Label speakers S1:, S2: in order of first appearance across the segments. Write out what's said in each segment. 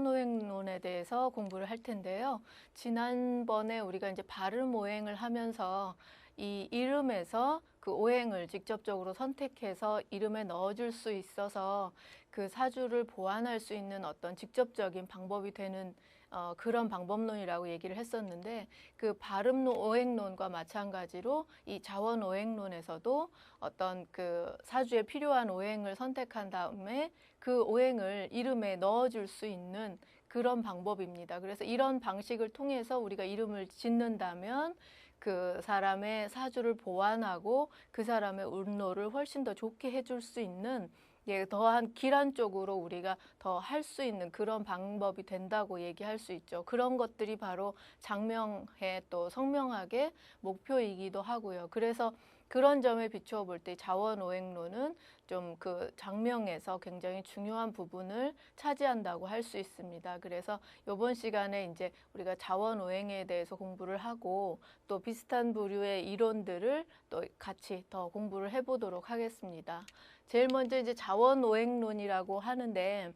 S1: 자원오행론에 대해서 공부를 할 텐데요. 지난번에 우리가 이제 발음 오행을 하면서 이 이름에서 그 오행을 직접적으로 선택해서 이름에 넣어줄 수 있어서 그 사주를 보완할 수 있는 어떤 직접적인 방법이 되는 어, 그런 방법론이라고 얘기를 했었는데 그 발음 오행론과 마찬가지로 이 자원 오행론에서도 어떤 그 사주에 필요한 오행을 선택한 다음에 그 오행을 이름에 넣어줄 수 있는 그런 방법입니다. 그래서 이런 방식을 통해서 우리가 이름을 짓는다면 그 사람의 사주를 보완하고 그 사람의 운로를 훨씬 더 좋게 해줄 수 있는 예, 더한 길한 쪽으로 우리가 더 할 수 있는 그런 방법이 된다고 얘기할 수 있죠. 그런 것들이 바로 장명의 또 성명학의 목표이기도 하고요. 그래서 그런 점에 비추어 볼 때 자원오행론은 좀 그 장명에서 굉장히 중요한 부분을 차지한다고 할 수 있습니다. 그래서 이번 시간에 이제 우리가 자원오행에 대해서 공부를 하고 또 비슷한 부류의 이론들을 또 같이 더 공부를 해보도록 하겠습니다. 제일 먼저 이제 자원오행론이라고 하는데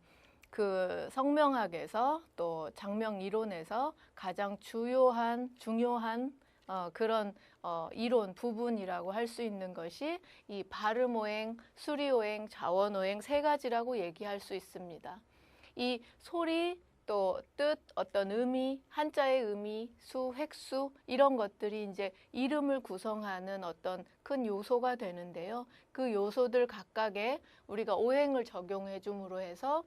S1: 그 성명학에서 또 장명 이론에서 가장 주요한 중요한 어, 그런 어, 이론 부분이라고 할 수 있는 것이 이 발음오행, 수리오행, 자원오행 세 가지라고 얘기할 수 있습니다. 이 소리 또 뜻, 어떤 의미, 한자의 의미, 수, 획수 이런 것들이 이제 이름을 구성하는 어떤 큰 요소가 되는데요. 그 요소들 각각에 우리가 오행을 적용해 줌으로 해서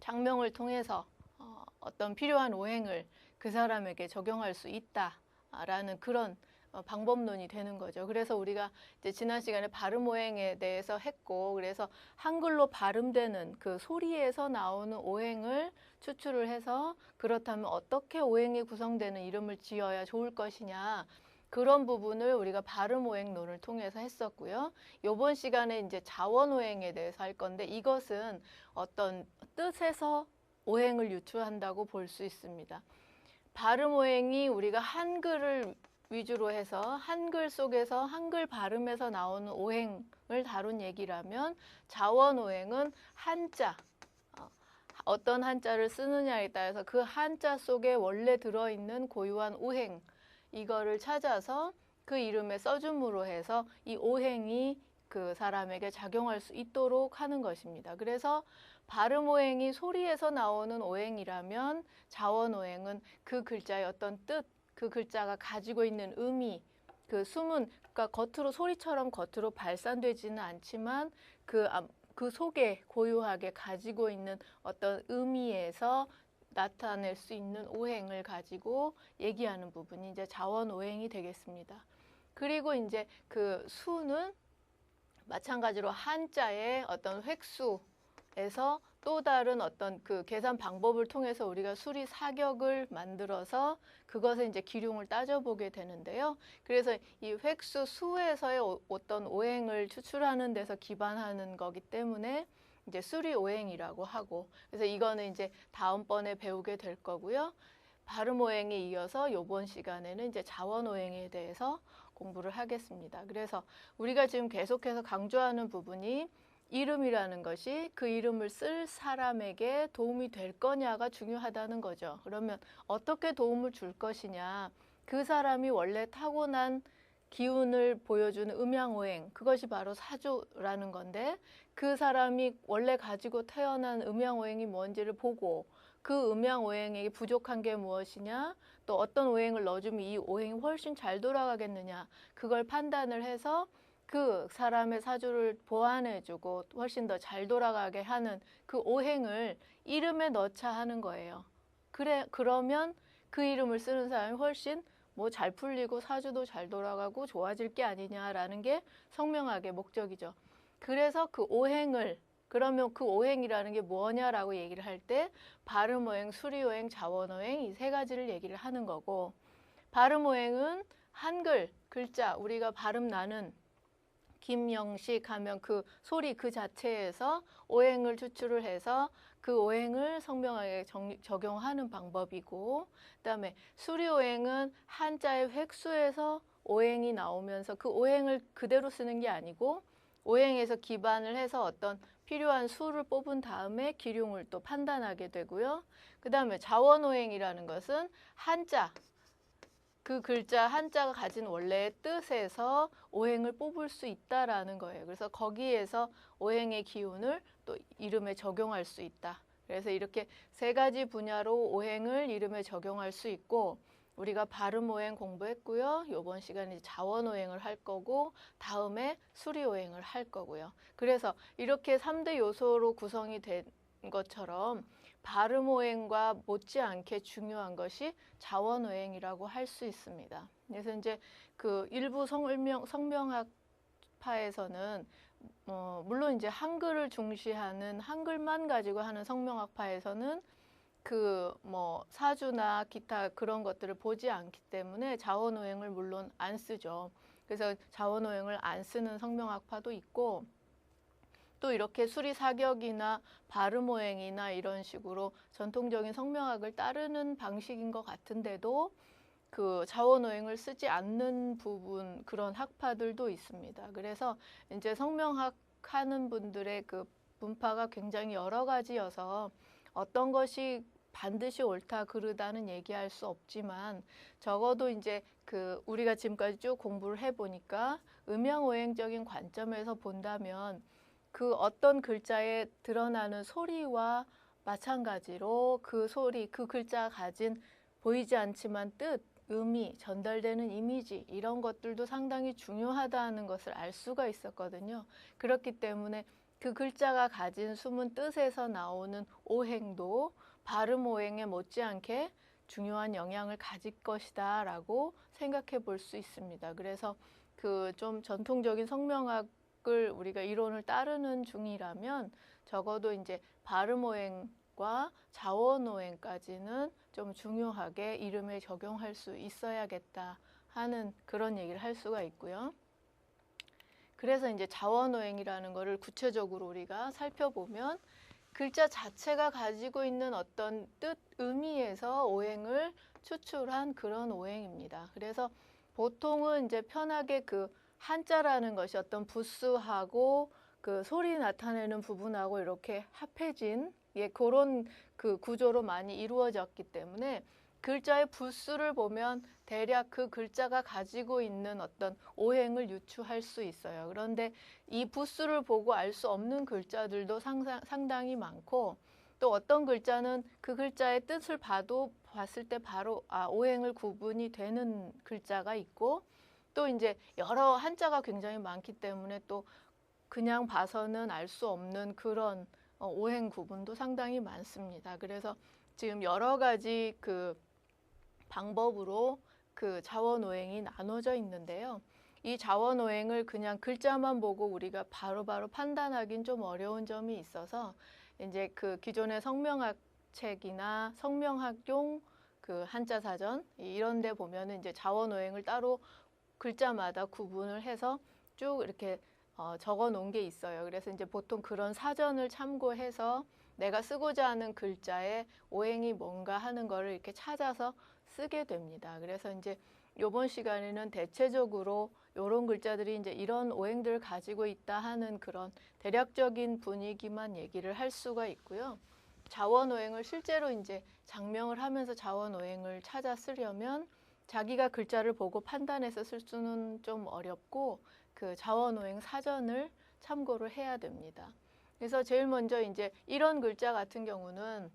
S1: 장명을 통해서 어, 어떤 필요한 오행을 그 사람에게 적용할 수 있다라는 그런 어, 방법론이 되는 거죠. 그래서 우리가 지난 시간에 발음 오행에 대해서 했고, 그래서 한글로 발음되는 그 소리에서 나오는 오행을 추출을 해서 그렇다면 어떻게 오행이 구성되는 이름을 지어야 좋을 것이냐. 그런 부분을 우리가 발음 오행론을 통해서 했었고요. 요번 시간에 이제 자원 오행에 대해서 할 건데 이것은 어떤 뜻에서 오행을 유추한다고 볼 수 있습니다. 발음 오행이 우리가 한글을 위주로 해서 한글 속에서 한글 발음에서 나오는 오행을 다룬 얘기라면 자원 오행은 한자 어, 어떤 한자를 쓰느냐에 따라서 그 한자 속에 원래 들어있는 고유한 오행 이거를 찾아서 그 이름에 써줌으로 해서 이 오행이 그 사람에게 작용할 수 있도록 하는 것입니다. 그래서 발음 오행이 소리에서 나오는 오행이라면 자원 오행은 그 글자의 어떤 뜻, 그 글자가 가지고 있는 의미, 그 숨은 그러니까 겉으로 소리처럼 겉으로 발산되지는 않지만 그, 그 속에 고유하게 가지고 있는 어떤 의미에서 나타낼 수 있는 오행을 가지고 얘기하는 부분이 이제 자원 오행이 되겠습니다. 그리고 이제 그 수는 마찬가지로 한자의 어떤 획수 에서 또 다른 어떤 그 계산 방법을 통해서 우리가 수리 사격을 만들어서 그것에 이제 기륭을 따져보게 되는데요. 그래서 이 획수 수에서의 어떤 오행을 추출하는 데서 기반하는 거기 때문에 이제 수리 오행이라고 하고 그래서 이거는 이제 다음번에 배우게 될 거고요. 발음 오행에 이어서 요번 시간에는 이제 자원 오행에 대해서 공부를 하겠습니다. 그래서 우리가 지금 계속해서 강조하는 부분이 이름이라는 것이 그 이름을 쓸 사람에게 도움이 될 거냐가 중요하다는 거죠. 그러면 어떻게 도움을 줄 것이냐. 그 사람이 원래 타고난 기운을 보여주는 음양오행, 그것이 바로 사주라는 건데 그 사람이 원래 가지고 태어난 음양오행이 뭔지를 보고 그 음양오행에게 부족한 게 무엇이냐, 또 어떤 오행을 넣어주면 이 오행이 훨씬 잘 돌아가겠느냐, 그걸 판단을 해서 그 사람의 사주를 보완해주고 훨씬 더 잘 돌아가게 하는 그 오행을 이름에 넣자 하는 거예요. 그래, 그러면 그 이름을 쓰는 사람이 훨씬 뭐 잘 풀리고 사주도 잘 돌아가고 좋아질 게 아니냐라는 게 성명학의 목적이죠. 그래서 그 오행을 그러면 그 오행이라는 게 뭐냐라고 얘기를 할 때 발음 오행, 수리 오행, 자원 오행 이 세 가지를 얘기를 하는 거고 발음 오행은 한글 글자 우리가 발음 나는 김영식 하면 그 소리 그 자체에서 오행을 추출을 해서 그 오행을 성명하게 적용하는 방법이고 그다음에 수리오행은 한자의 획수에서 오행이 나오면서 그 오행을 그대로 쓰는 게 아니고 오행에서 기반을 해서 어떤 필요한 수를 뽑은 다음에 기륭을 또 판단하게 되고요. 그 다음에 자원오행이라는 것은 한자, 그 글자 한자가 가진 원래의 뜻에서 오행을 뽑을 수 있다라는 거예요. 그래서 거기에서 오행의 기운을 또 이름에 적용할 수 있다. 그래서 이렇게 세 가지 분야로 오행을 이름에 적용할 수 있고 우리가 발음 오행 공부했고요. 이번 시간에 자원 오행을 할 거고 다음에 수리 오행을 할 거고요. 그래서 이렇게 삼대 요소로 구성이 된 것처럼 발음 오행과 못지않게 중요한 것이 자원 오행이라고 할 수 있습니다. 그래서 이제 그 일부 성명 성명학 파에서는 어, 물론 이제 한글을 중시하는 한글만 가지고 하는 성명학파에서는 그 뭐 사주나 기타 그런 것들을 보지 않기 때문에 자원오행을 물론 안 쓰죠. 그래서 자원오행을 안 쓰는 성명학파도 있고 또 이렇게 수리 사격이나 발음 오행이나 이런 식으로 전통적인 성명학을 따르는 방식인 것 같은데도 그 자원오행을 쓰지 않는 부분 그런 학파들도 있습니다. 그래서 이제 성명학 하는 분들의 그 분파가 굉장히 여러 가지여서 어떤 것이 반드시 옳다 그르다는 얘기할 수 없지만 적어도 이제 그 우리가 지금까지 쭉 공부를 해 보니까 음양오행적인 관점에서 본다면 그 어떤 글자에 드러나는 소리와 마찬가지로 그 소리 그 글자가 가진 보이지 않지만 뜻 의미, 전달되는 이미지 이런 것들도 상당히 중요하다는 것을 알 수가 있었거든요. 그렇기 때문에 그 글자가 가진 숨은 뜻에서 나오는 오행도 발음 오행에 못지않게 중요한 영향을 가질 것이다 라고 생각해 볼 수 있습니다. 그래서 그 좀 전통적인 성명학 을 우리가 이론을 따르는 중이라면 적어도 이제 발음 오행 과 자원 오행까지는 좀 중요하게 이름에 적용할 수 있어야겠다 하는 그런 얘기를 할 수가 있고요. 그래서 이제 자원오행이라는 거를 구체적으로 우리가 살펴보면 글자 자체가 가지고 있는 어떤 뜻, 의미에서 오행을 추출한 그런 오행입니다. 그래서 보통은 이제 편하게 그 한자라는 것이 어떤 부수하고 그 소리 나타내는 부분하고 이렇게 합해진 예, 그런 그 구조로 많이 이루어졌기 때문에 글자의 부수를 보면 대략 그 글자가 가지고 있는 어떤 오행을 유추할 수 있어요. 그런데 이 부수를 보고 알 수 없는 글자들도 상상, 상당히 많고 또 어떤 글자는 그 글자의 뜻을 봐도 봤을 때 바로 아, 오행을 구분이 되는 글자가 있고 또 이제 여러 한자가 굉장히 많기 때문에 또 그냥 봐서는 알 수 없는 그런 어, 오행 구분도 상당히 많습니다. 그래서 지금 여러 가지 그 방법으로 그 자원오행이 나눠져 있는데요. 이 자원오행을 그냥 글자만 보고 우리가 바로바로 판단하긴 좀 어려운 점이 있어서 이제 그 기존의 성명학 책이나 성명학용 그 한자 사전 이런 데 보면은 이제 자원오행을 따로 글자마다 구분을 해서 쭉 이렇게 어, 적어 놓은 게 있어요. 그래서 이제 보통 그런 사전을 참고해서 내가 쓰고자 하는 글자의 오행이 뭔가 하는 거를 이렇게 찾아서 쓰게 됩니다. 그래서 이제 이번 시간에는 대체적으로 이런 글자들이 이제 이런 오행들을 가지고 있다 하는 그런 대략적인 분위기만 얘기를 할 수가 있고요. 자원 오행을 실제로 이제 장명을 하면서 자원 오행을 찾아 쓰려면 자기가 글자를 보고 판단해서 쓸 수는 좀 어렵고 그 자원 오행 사전을 참고를 해야 됩니다. 그래서 제일 먼저 이제 이런 글자 같은 경우는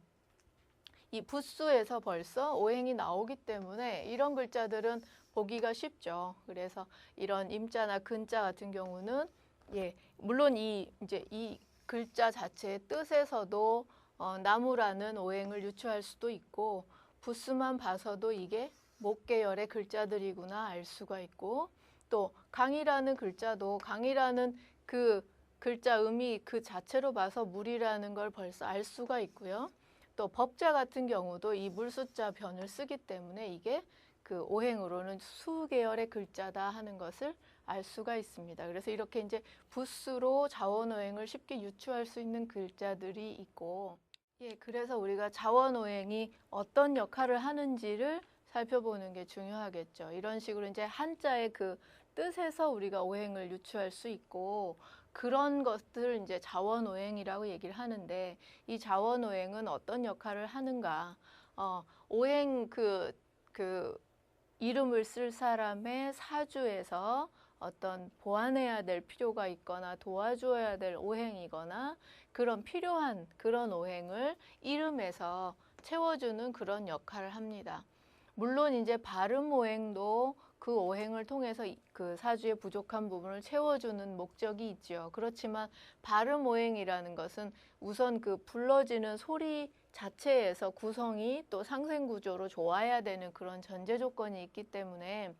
S1: 이 부수에서 벌써 오행이 나오기 때문에 이런 글자들은 보기가 쉽죠. 그래서 이런 임자나 근자 같은 경우는 예, 물론 이 이제 이 글자 자체의 뜻에서도 어, 나무라는 오행을 유추할 수도 있고 부수만 봐서도 이게 목계열의 글자들이구나 알 수가 있고 또 강이라는 글자도 강이라는 그 글자 의미 그 자체로 봐서 물이라는 걸 벌써 알 수가 있고요. 또 법자 같은 경우도 이 물수자 변을 쓰기 때문에 이게 그 오행으로는 수 계열의 글자다 하는 것을 알 수가 있습니다. 그래서 이렇게 이제 부수로 자원오행을 쉽게 유추할 수 있는 글자들이 있고, 예, 그래서 우리가 자원오행이 어떤 역할을 하는지를 살펴보는 게 중요하겠죠. 이런 식으로 이제 한자의 그 뜻에서 우리가 오행을 유추할 수 있고, 그런 것들 이제 자원오행이라고 얘기를 하는데 이 자원오행은 어떤 역할을 하는가? 어, 오행 그, 그 이름을 쓸 사람의 사주에서 어떤 보완해야 될 필요가 있거나 도와줘야 될 오행이거나 그런 필요한 그런 오행을 이름에서 채워주는 그런 역할을 합니다. 물론 이제 발음 오행도 그 오행을 통해서 이- 그 사주의 부족한 부분을 채워주는 목적이 있죠. 그렇지만 발음 오행이라는 것은 우선 그 불러지는 소리 자체에서 구성이 또 상생 구조로 좋아야 되는 그런 전제 조건이 있기 때문에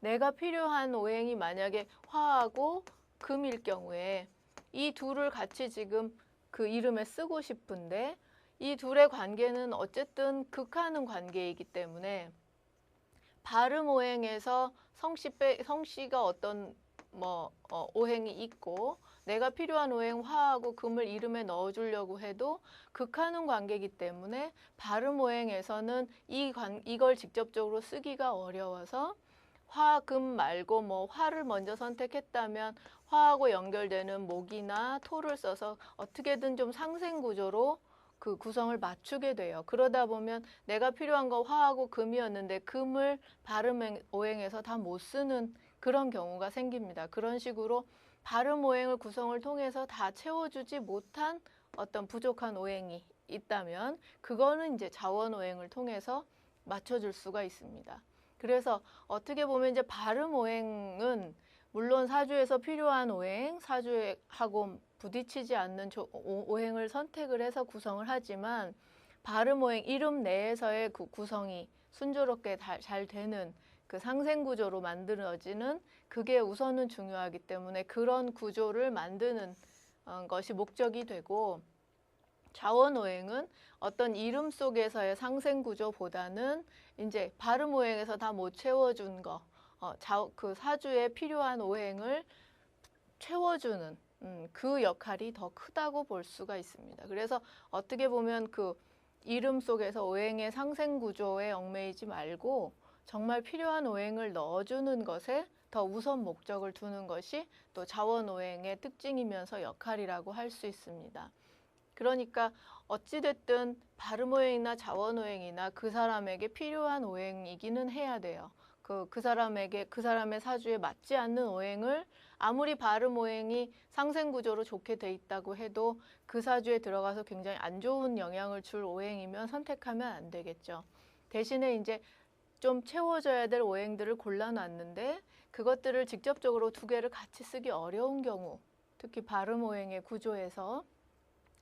S1: 내가 필요한 오행이 만약에 화하고 금일 경우에 이 둘을 같이 지금 그 이름에 쓰고 싶은데 이 둘의 관계는 어쨌든 극하는 관계이기 때문에 발음 오행에서 성씨 빼 성씨가 어떤 뭐 어, 오행이 있고 내가 필요한 오행 화하고 금을 이름에 넣어주려고 해도 극하는 관계이기 때문에 발음 오행에서는 이 관, 이걸 직접적으로 쓰기가 어려워서 화, 금 말고 뭐 화를 먼저 선택했다면 화하고 연결되는 목이나 토를 써서 어떻게든 좀 상생 구조로 그 구성을 맞추게 돼요. 그러다 보면 내가 필요한 거 화하고 금이었는데 금을 발음 오행에서 다 못 쓰는 그런 경우가 생깁니다. 그런 식으로 발음 오행을 구성을 통해서 다 채워주지 못한 어떤 부족한 오행이 있다면 그거는 이제 자원 오행을 통해서 맞춰줄 수가 있습니다. 그래서 어떻게 보면 이제 발음 오행은 물론 사주에서 필요한 오행, 사주하고 부딪히지 않는 조- 오- 오행을 선택을 해서 구성을 하지만 발음 오행 이름 내에서의 그 구성이 순조롭게 다- 잘 되는 그 상생 구조로 만들어지는 그게 우선은 중요하기 때문에 그런 구조를 만드는 어, 것이 목적이 되고 자원 오행은 어떤 이름 속에서의 상생 구조보다는 이제 발음 오행에서 다 못 채워준 거, 어, 자, 그 사주에 필요한 오행을 채워주는 음, 그 역할이 더 크다고 볼 수가 있습니다. 그래서 어떻게 보면 그 이름 속에서 오행의 상생 구조에 얽매이지 말고 정말 필요한 오행을 넣어주는 것에 더 우선 목적을 두는 것이 또 자원 오행의 특징이면서 역할이라고 할 수 있습니다. 그러니까 어찌됐든 발음 오행이나 자원 오행이나 그 사람에게 필요한 오행이기는 해야 돼요. 그, 그 사람에게 그 사람의 사주에 맞지 않는 오행을 아무리 발음 오행이 상생 구조로 좋게 돼 있다고 해도 그 사주에 들어가서 굉장히 안 좋은 영향을 줄 오행이면 선택하면 안 되겠죠. 대신에 이제 좀 채워져야 될 오행들을 골라놨는데 그것들을 직접적으로 두 개를 같이 쓰기 어려운 경우, 특히 발음 오행의 구조에서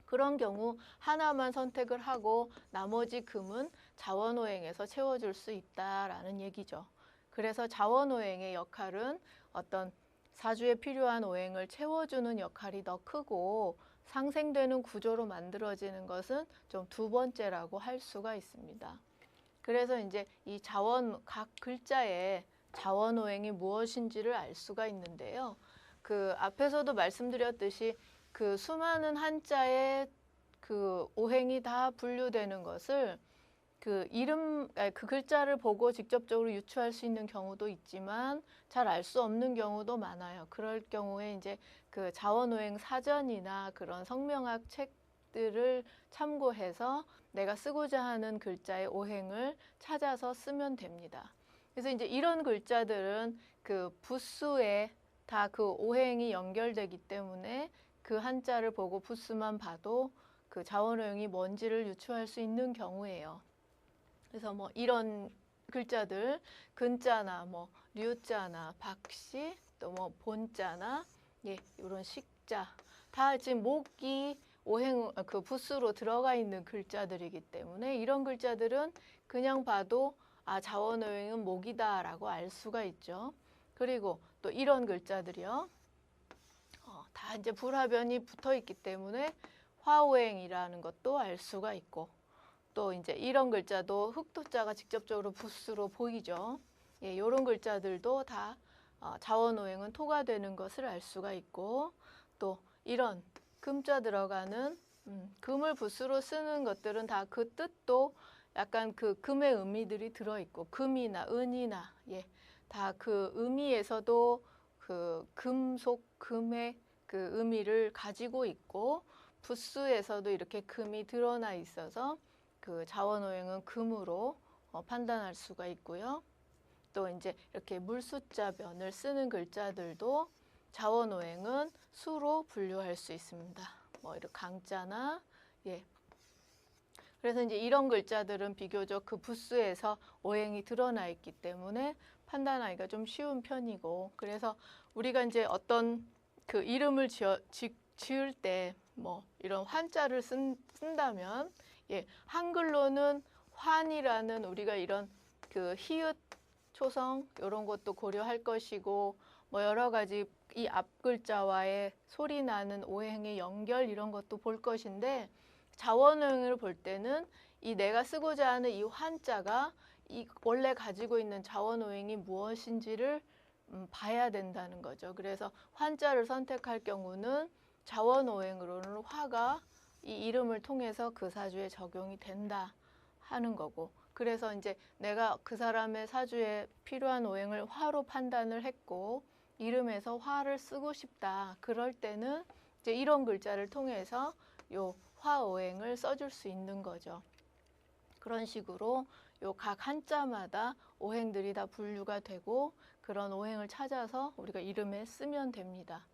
S1: 그런 경우 하나만 선택을 하고 나머지 금은 자원오행에서 채워줄 수 있다라는 얘기죠. 그래서 자원오행의 역할은 어떤 사주에 필요한 오행을 채워주는 역할이 더 크고 상생되는 구조로 만들어지는 것은 좀 두 번째라고 할 수가 있습니다. 그래서 이제 이 자원 각 글자에 자원 오행이 무엇인지를 알 수가 있는데요. 그 앞에서도 말씀드렸듯이 그 수많은 한자의 그 오행이 다 분류되는 것을 그 이름 아니, 그 글자를 보고 직접적으로 유추할 수 있는 경우도 있지만 잘 알 수 없는 경우도 많아요. 그럴 경우에 이제 그 자원오행 사전이나 그런 성명학 책 들을 참고해서 내가 쓰고자 하는 글자의 오행을 찾아서 쓰면 됩니다. 그래서 이제 이런 글자들은 그 부수에 다 그 오행이 연결되기 때문에 그 한자를 보고 부수만 봐도 그 자원오행이 뭔지를 유추할 수 있는 경우예요. 그래서 뭐 이런 글자들 근자나 뭐 류자나 박씨 또 뭐 본자나 예 이런 식자 다 지금 목이 오행 아, 그 부수로 들어가 있는 글자들이기 때문에 이런 글자들은 그냥 봐도 아 자원오행은 목이다라고 알 수가 있죠. 그리고 또 이런 글자들이요. 어, 다 이제 불화변이 붙어 있기 때문에 화오행이라는 것도 알 수가 있고 또 이제 이런 글자도 흑토자가 직접적으로 부수로 보이죠. 예, 이런 글자들도 다 어, 자원오행은 토가 되는 것을 알 수가 있고 또 이런 금자 들어가는 음, 금을 부수로 쓰는 것들은 다 그 뜻도 약간 그 금의 의미들이 들어 있고 금이나 은이나 예, 다 그 의미에서도 그 금속 금의 그 의미를 가지고 있고 부수에서도 이렇게 금이 드러나 있어서 그 자원오행은 금으로 어, 판단할 수가 있고요. 또 이제 이렇게 물수자 변을 쓰는 글자들도 자원오행은 수로 분류할 수 있습니다. 뭐 이렇게 강자나 예. 그래서 이제 이런 글자들은 비교적 그 부수에서 오행이 드러나 있기 때문에 판단하기가 좀 쉬운 편이고 그래서 우리가 이제 어떤 그 이름을 지어, 지, 지을 때 뭐 이런 환자를 쓴, 쓴다면 예, 한글로는 환이라는 우리가 이런 그 히읗 초성 이런 것도 고려할 것이고 뭐 여러 가지 이 앞 글자와의 소리 나는 오행의 연결 이런 것도 볼 것인데 자원오행을 볼 때는 이 내가 쓰고자 하는 이 환자가 이 원래 가지고 있는 자원오행이 무엇인지를 음, 봐야 된다는 거죠. 그래서 환자를 선택할 경우는 자원오행으로는 화가 이 이름을 통해서 그 사주에 적용이 된다 하는 거고 그래서 이제 내가 그 사람의 사주에 필요한 오행을 화로 판단을 했고 이름에서 화를 쓰고 싶다 그럴 때는 이제 이런 글자를 통해서 요 화오행을 써줄 수 있는 거죠. 그런 식으로 요 각 한자마다 오행들이 다 분류가 되고 그런 오행을 찾아서 우리가 이름에 쓰면 됩니다.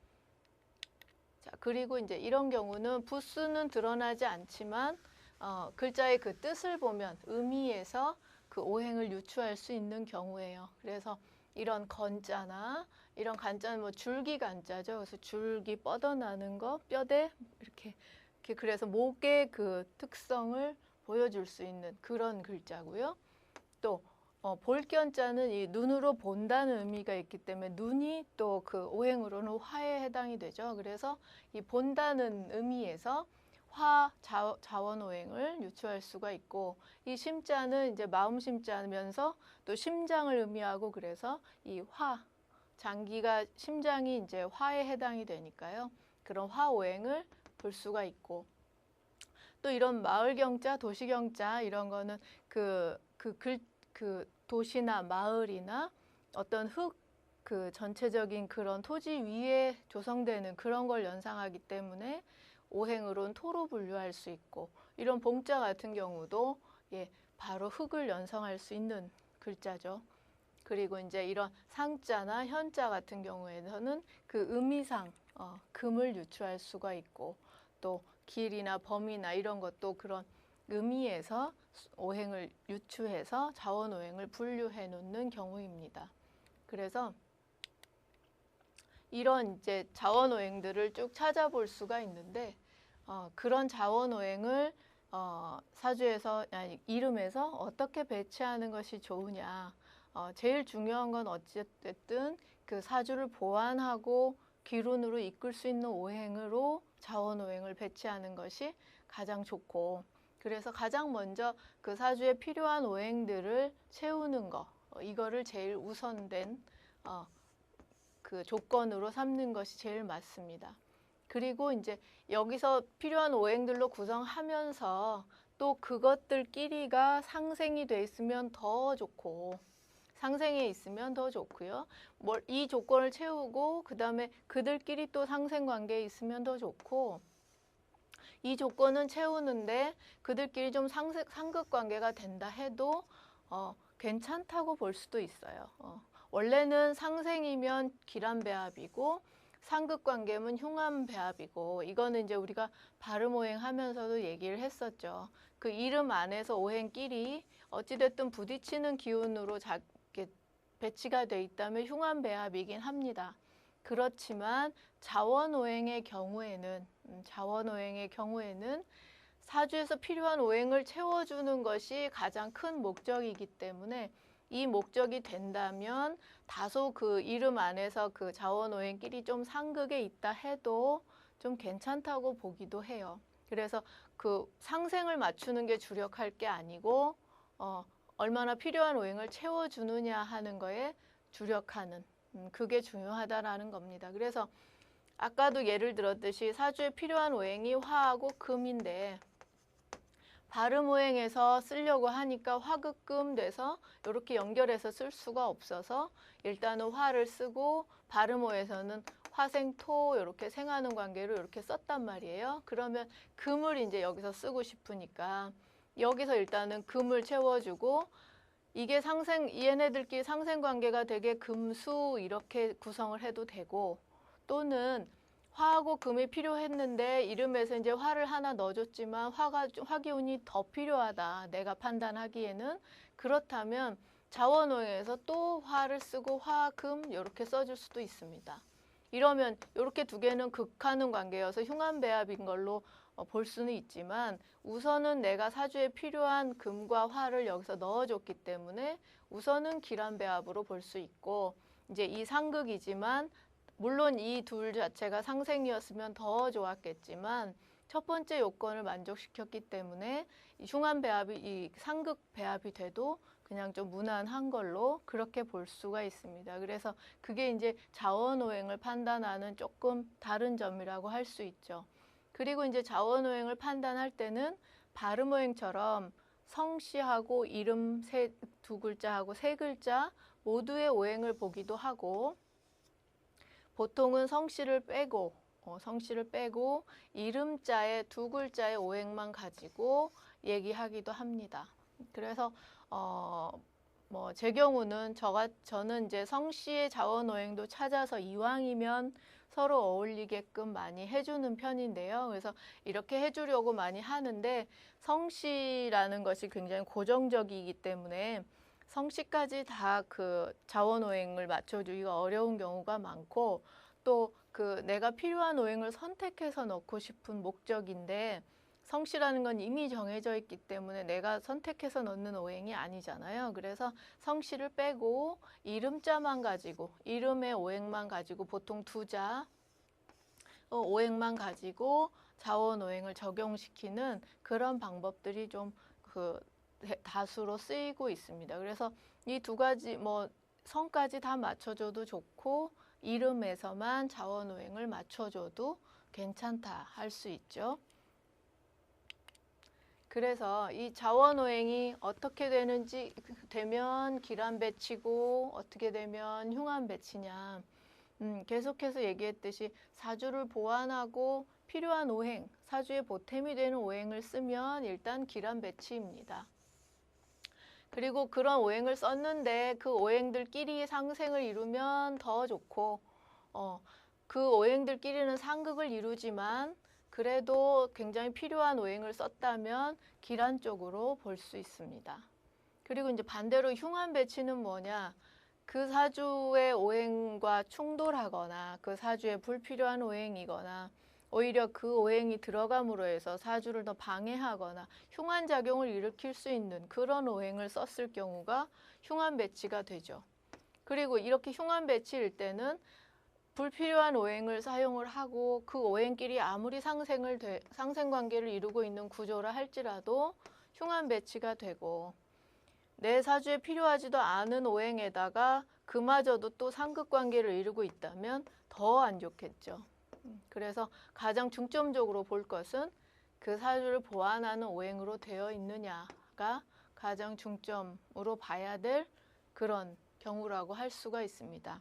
S1: 자, 그리고 이제 이런 경우는 부수는 드러나지 않지만 어, 글자의 그 뜻을 보면 의미에서 그 오행을 유추할 수 있는 경우예요. 그래서 이런 건자나 이런 간자는 뭐 줄기 간자죠. 그래서 줄기 뻗어나는 거, 뼈대 이렇게 이렇게 그래서 목의 그 특성을 보여줄 수 있는 그런 글자고요. 또 어, 볼견자는 이 눈으로 본다는 의미가 있기 때문에 눈이 또 그 오행으로는 화에 해당이 되죠. 그래서 이 본다는 의미에서 화 자, 자원 오행을 유추할 수가 있고 이 심자는 이제 마음 심자면서 또 심장을 의미하고 그래서 이 화 장기가 심장이 이제 화에 해당이 되니까요. 그런 화 오행을 볼 수가 있고 또 이런 마을경자, 도시경자 이런 거는 그 그 글 그 도시나 마을이나 어떤 흙 그 전체적인 그런 토지 위에 조성되는 그런 걸 연상하기 때문에 오행으로는 토로 분류할 수 있고 이런 봉자 같은 경우도 예 바로 흙을 연상할 수 있는 글자죠. 그리고 이제 이런 상자나 현자 같은 경우에는 그 의미상 어, 금을 유추할 수가 있고 또 길이나 범위나 이런 것도 그런 의미에서 오행을 유추해서 자원 오행을 분류해 놓는 경우입니다. 그래서 이런 이제 자원 오행들을 쭉 찾아볼 수가 있는데 어, 그런 자원 오행을 어, 사주에서 아니 이름에서 어떻게 배치하는 것이 좋으냐. 어, 제일 중요한 건 어쨌든 그 사주를 보완하고 기론으로 이끌 수 있는 오행으로 자원 오행을 배치하는 것이 가장 좋고 그래서 가장 먼저 그 사주에 필요한 오행들을 채우는 거 어, 이거를 제일 우선된 어, 그 조건으로 삼는 것이 제일 맞습니다. 그리고 이제 여기서 필요한 오행들로 구성하면서 또 그것들끼리가 상생이 돼 있으면 더 좋고 상생해 있으면 더 좋고요. 뭘 이 조건을 채우고 그 다음에 그들끼리 또 상생 관계에 있으면 더 좋고 이 조건은 채우는데 그들끼리 좀 상생, 상극 관계가 된다 해도 어, 괜찮다고 볼 수도 있어요. 어, 원래는 상생이면 기란배합이고 상극 관계면 흉암배합이고 이거는 이제 우리가 발음 오행 하면서도 얘기를 했었죠. 그 이름 안에서 오행끼리 어찌됐든 부딪히는 기운으로 자, 배치가 돼 있다면 흉암배합이긴 합니다. 그렇지만 자원오행의 경우에는 음, 자원오행의 경우에는 사주에서 필요한 오행을 채워주는 것이 가장 큰 목적이기 때문에 이 목적이 된다면 다소 그 이름 안에서 그 자원오행끼리 좀 상극에 있다 해도 좀 괜찮다고 보기도 해요. 그래서 그 상생을 맞추는 게 주력할 게 아니고 어, 얼마나 필요한 오행을 채워주느냐 하는 거에 주력하는 음, 그게 중요하다라는 겁니다. 그래서 아까도 예를 들었듯이 사주에 필요한 오행이 화하고 금인데 발음 오행에서 쓰려고 하니까 화극금 돼서 이렇게 연결해서 쓸 수가 없어서 일단은 화를 쓰고 발음 오에서는 화생토 이렇게 생하는 관계로 이렇게 썼단 말이에요. 그러면 금을 이제 여기서 쓰고 싶으니까 여기서 일단은 금을 채워주고 이게 상생 얘네들끼리 상생 관계가 되게 금수 이렇게 구성을 해도 되고 또는 화하고 금이 필요했는데 이름에서 이제 화를 하나 넣어줬지만 화가 좀- 화기운이 더 필요하다. 내가 판단하기에는 그렇다면 자원오행에서 또 화를 쓰고 화, 금 이렇게 써줄 수도 있습니다. 이러면 이렇게 두 개는 극하는 관계여서 흉한 배합인 걸로 어, 볼 수는 있지만 우선은 내가 사주에 필요한 금과 화를 여기서 넣어줬기 때문에 우선은 기란 배합으로 볼 수 있고 이제 이 상극이지만 물론 이 둘 자체가 상생이었으면 더 좋았겠지만 첫 번째 요건을 만족시켰기 때문에 이 흉한 배합이 이 상극 배합이 돼도 그냥 좀 무난한 걸로 그렇게 볼 수가 있습니다. 그래서 그게 이제 자원오행을 판단하는 조금 다른 점이라고 할 수 있죠. 그리고 이제 자원오행을 판단할 때는 발음오행처럼 성씨하고 이름 세, 두 글자하고 세 글자 모두의 오행을 보기도 하고 보통은 성씨를 빼고 어, 성씨를 빼고 이름자의 두 글자의 오행만 가지고 얘기하기도 합니다. 그래서 어, 뭐 제 경우는 저가 저는 이제 성씨의 자원 오행도 찾아서 이왕이면 서로 어울리게끔 많이 해주는 편인데요. 그래서 이렇게 해주려고 많이 하는데 성씨라는 것이 굉장히 고정적이기 때문에 성씨까지 다 그 자원 오행을 맞춰주기가 어려운 경우가 많고 또 그 내가 필요한 오행을 선택해서 넣고 싶은 목적인데 성씨라는 건 이미 정해져 있기 때문에 내가 선택해서 넣는 오행이 아니잖아요. 그래서 성씨를 빼고 이름자만 가지고 이름의 오행만 가지고 보통 두자 어, 오행만 가지고 자원 오행을 적용시키는 그런 방법들이 좀그 다수로 쓰이고 있습니다. 그래서 이 두 가지 뭐 성까지 다 맞춰줘도 좋고 이름에서만 자원 오행을 맞춰줘도 괜찮다 할 수 있죠. 그래서 이 자원 오행이 어떻게 되는지 되면 기란 배치고 어떻게 되면 흉한 배치냐. 음, 계속해서 얘기했듯이 사주를 보완하고 필요한 오행, 사주의 보탬이 되는 오행을 쓰면 일단 기란 배치입니다. 그리고 그런 오행을 썼는데 그 오행들끼리 상생을 이루면 더 좋고, 어, 그 오행들끼리는 상극을 이루지만 그래도 굉장히 필요한 오행을 썼다면 기란 쪽으로 볼 수 있습니다. 그리고 이제 반대로 흉한 배치는 뭐냐? 그 사주의 오행과 충돌하거나 그 사주에 불필요한 오행이거나 오히려 그 오행이 들어감으로 해서 사주를 더 방해하거나 흉한 작용을 일으킬 수 있는 그런 오행을 썼을 경우가 흉한 배치가 되죠. 그리고 이렇게 흉한 배치일 때는 불필요한 오행을 사용을 하고 그 오행끼리 아무리 상생을 되, 상생 관계를 이루고 있는 구조라 할지라도 흉한 배치가 되고 내 사주에 필요하지도 않은 오행에다가 그마저도 또 상극 관계를 이루고 있다면 더 안 좋겠죠. 음, 그래서 가장 중점적으로 볼 것은 그 사주를 보완하는 오행으로 되어 있느냐가 가장 중점으로 봐야 될 그런 경우라고 할 수가 있습니다.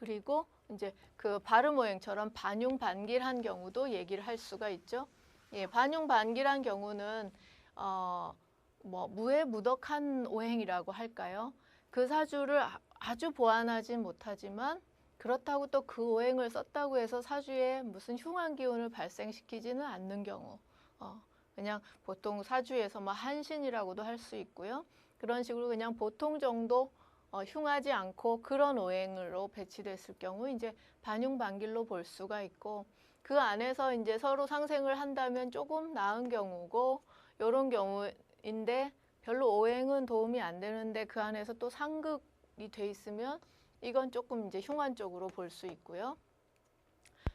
S1: 그리고 이제 그 발음 오행처럼 반용 반길한 경우도 얘기를 할 수가 있죠. 예, 반용 반길한 경우는 어, 뭐 무해무덕한 오행이라고 할까요? 그 사주를 아- 아주 보완하진 못하지만 그렇다고 또 그 오행을 썼다고 해서 사주에 무슨 흉한 기운을 발생시키지는 않는 경우, 어, 그냥 보통 사주에서 뭐 한신이라고도 할 수 있고요. 그런 식으로 그냥 보통 정도 어, 흉하지 않고 그런 오행으로 배치됐을 경우 이제 반용반길로 볼 수가 있고 그 안에서 이제 서로 상생을 한다면 조금 나은 경우고 이런 경우인데 별로 오행은 도움이 안 되는데 그 안에서 또 상극이 돼 있으면 이건 조금 이제 흉한 쪽으로 볼 수 있고요.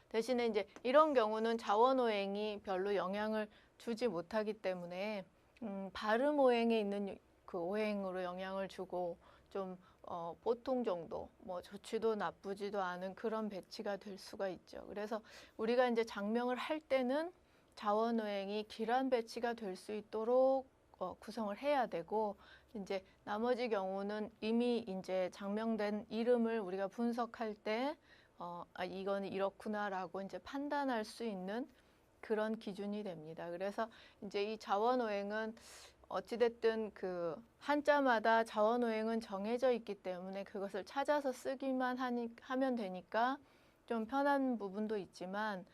S1: 대신에 이제 이런 경우는 자원 오행이 별로 영향을 주지 못하기 때문에 음, 발음 오행에 있는 그 오행으로 영향을 주고 좀 어, 보통 정도 뭐 좋지도 나쁘지도 않은 그런 배치가 될 수가 있죠. 그래서 우리가 이제 장명을 할 때는 자원오행이 기란 배치가 될 수 있도록 어, 구성을 해야 되고 이제 나머지 경우는 이미 이제 장명된 이름을 우리가 분석할 때 어, 아, 이거는 이렇구나라고 이제 판단할 수 있는 그런 기준이 됩니다. 그래서 이제 이 자원오행은 어찌됐든 그 한자마다 자원오행은 정해져 있기 때문에 그것을 찾아서 쓰기만 하니, 하면 되니까 좀 편한 부분도 있지만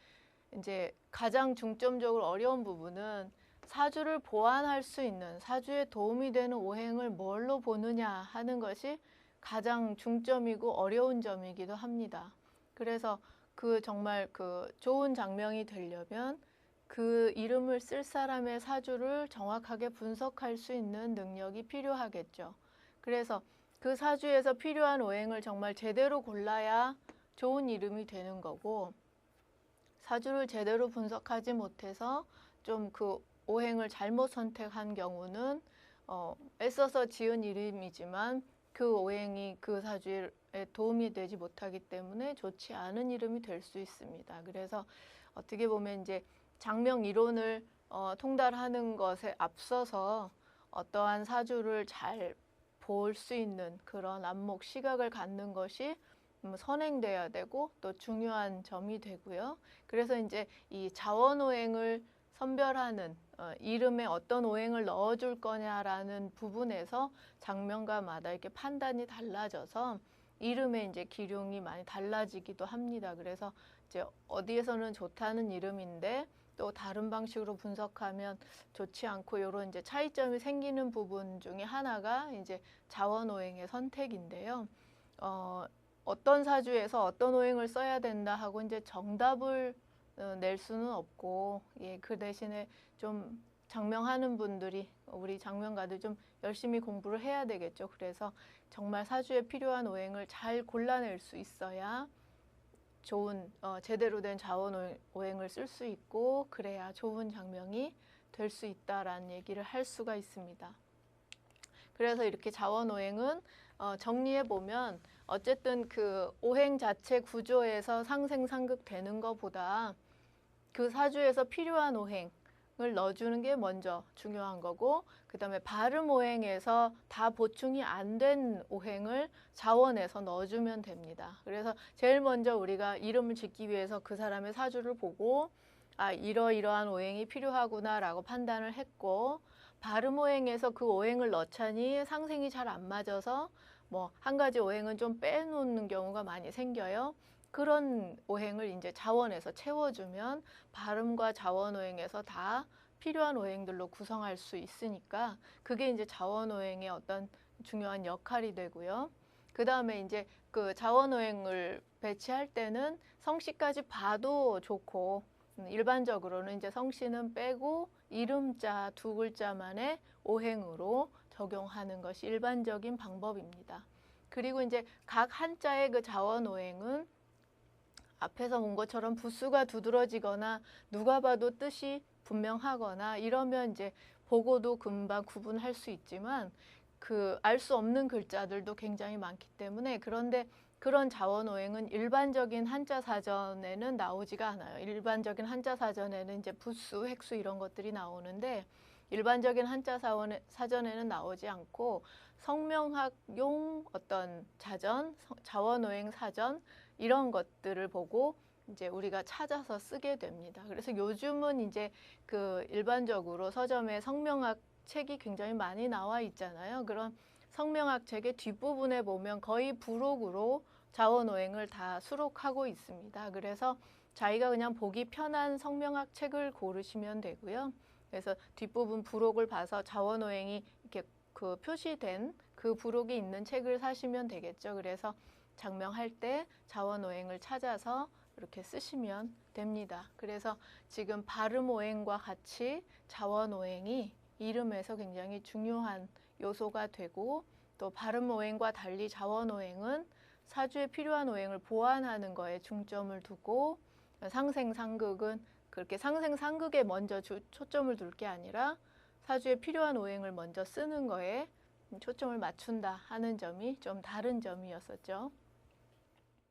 S1: 이제 가장 중점적으로 어려운 부분은 사주를 보완할 수 있는 사주에 도움이 되는 오행을 뭘로 보느냐 하는 것이 가장 중점이고 어려운 점이기도 합니다. 그래서 그 정말 그 좋은 장명이 되려면 그 이름을 쓸 사람의 사주를 정확하게 분석할 수 있는 능력이 필요하겠죠. 그래서 그 사주에서 필요한 오행을 정말 제대로 골라야 좋은 이름이 되는 거고 사주를 제대로 분석하지 못해서 좀 그 오행을 잘못 선택한 경우는 어, 애써서 지은 이름이지만 그 오행이 그 사주에 도움이 되지 못하기 때문에 좋지 않은 이름이 될 수 있습니다. 그래서 어떻게 보면 이제 장명 이론을 어, 통달하는 것에 앞서서 어떠한 사주를 잘 볼 수 있는 그런 안목 시각을 갖는 것이 음, 선행돼야 되고 또 중요한 점이 되고요. 그래서 이제 이 자원오행을 선별하는 어, 이름에 어떤 오행을 넣어줄 거냐라는 부분에서 장면가마다 이렇게 판단이 달라져서 이름의 이제 기룡이 많이 달라지기도 합니다. 그래서 이제 어디에서는 좋다는 이름인데 또 다른 방식으로 분석하면 좋지 않고 이런 이제 차이점이 생기는 부분 중에 하나가 이제 자원오행의 선택인데요. 어, 어떤 사주에서 어떤 오행을 써야 된다 하고 이제 정답을 어, 낼 수는 없고 예, 그 대신에 좀 장명하는 분들이 우리 장명가들 좀 열심히 공부를 해야 되겠죠. 그래서 정말 사주에 필요한 오행을 잘 골라낼 수 있어야 좋은 어, 제대로 된 자원 오행을 쓸 수 있고 그래야 좋은 장명이 될 수 있다라는 얘기를 할 수가 있습니다. 그래서 이렇게 자원 오행은 어, 정리해 보면 어쨌든 그 오행 자체 구조에서 상생상극 되는 것보다 그 사주에서 필요한 오행 을 넣어주는 게 먼저 중요한 거고 그 다음에 발음 오행에서 다 보충이 안 된 오행을 자원에서 넣어주면 됩니다. 그래서 제일 먼저 우리가 이름을 짓기 위해서 그 사람의 사주를 보고 아 이러이러한 오행이 필요하구나 라고 판단을 했고 발음 오행에서 그 오행을 넣자니 상생이 잘 안 맞아서 뭐 한 가지 오행은 좀 빼놓는 경우가 많이 생겨요. 그런 오행을 이제 자원에서 채워주면 발음과 자원 오행에서 다 필요한 오행들로 구성할 수 있으니까 그게 이제 자원 오행의 어떤 중요한 역할이 되고요. 그 다음에 이제 그 자원 오행을 배치할 때는 성씨까지 봐도 좋고 음, 일반적으로는 이제 성씨는 빼고 이름자 두 글자만의 오행으로 적용하는 것이 일반적인 방법입니다. 그리고 이제 각 한자의 그 자원 오행은 앞에서 본 것처럼 부수가 두드러지거나 누가 봐도 뜻이 분명하거나 이러면 이제 보고도 금방 구분할 수 있지만 그 알 수 없는 글자들도 굉장히 많기 때문에 그런데 그런 자원오행은 일반적인 한자 사전에는 나오지가 않아요. 일반적인 한자 사전에는 이제 부수, 획수 이런 것들이 나오는데 일반적인 한자 사전에는 나오지 않고 성명학용 어떤 자전, 자원오행 사전 이런 것들을 보고 이제 우리가 찾아서 쓰게 됩니다. 그래서 요즘은 이제 그 일반적으로 서점에 성명학 책이 굉장히 많이 나와 있잖아요. 그런 성명학 책의 뒷부분에 보면 거의 부록으로 자원오행을 다 수록하고 있습니다. 그래서 자기가 그냥 보기 편한 성명학 책을 고르시면 되고요. 그래서 뒷부분 부록을 봐서 자원오행이 이렇게 그 표시된 그 부록이 있는 책을 사시면 되겠죠. 그래서 장명할 때 자원오행을 찾아서 이렇게 쓰시면 됩니다. 그래서 지금 발음오행과 같이 자원오행이 이름에서 굉장히 중요한 요소가 되고 또 발음오행과 달리 자원오행은 사주에 필요한 오행을 보완하는 거에 중점을 두고 상생상극은 그렇게 상생상극에 먼저 주, 초점을 둘 게 아니라 사주에 필요한 오행을 먼저 쓰는 거에 초점을 맞춘다 하는 점이 좀 다른 점이었었죠.